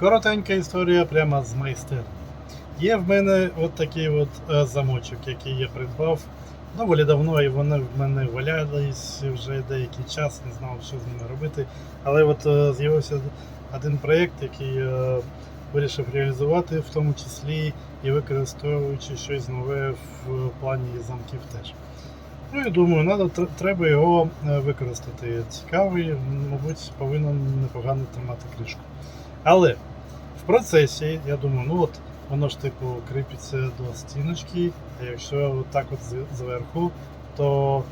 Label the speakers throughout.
Speaker 1: Коротенька історія прямо з майстерні. Є в мене от такий от е, замочок, який я придбав доволі давно, і вони в мене валялись вже деякий час, не знав, що з ними робити. Але от е, з'явився один проєкт, який е, вирішив реалізувати, в тому числі і використовуючи щось нове в плані замків теж. Ну і думаю, надо, треба його використати. Цікавий, мабуть, повинен непогано тримати кришку. Але в процесі я думаю, ну от воно ж типу кріпиться до стіночки, а якщо так от зверху, то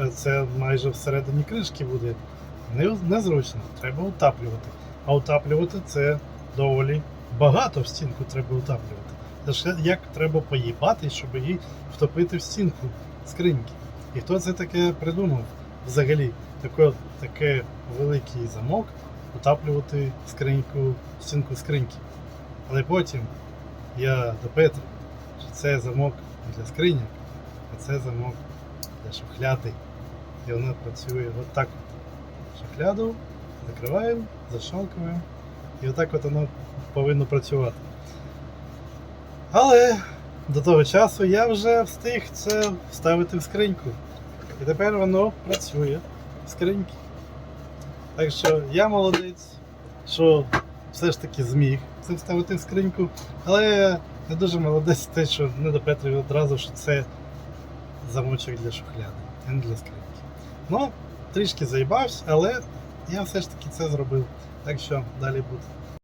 Speaker 1: е, це майже всередині кришки буде не- незручно, треба утаплювати. А утаплювати це доволі багато в стінку треба утаплювати. Це ж як треба поїбати, щоб її втопити в стінку скриньки. І хто це таке придумав взагалі? Таке, таке великий замок утаплювати скриньку, стінку скриньки. Але потім я допетрив, що це замок не для скриньок, а це замок для шухляди. І воно працює отак. от. Шухляду закриваємо, защелкуємо. І отак от воно повинно працювати. Але до того часу я вже встиг це вставити в скриньку. І тепер воно працює в скриньки. Так що я молодець, що все ж таки зміг це вставити в скриньку. Але я дуже молодець те, що не допетрив одразу, що це замочок для шухляди, а не для скриньки. Ну, трішки заїбався, але я все ж таки це зробив. Так що далі буде.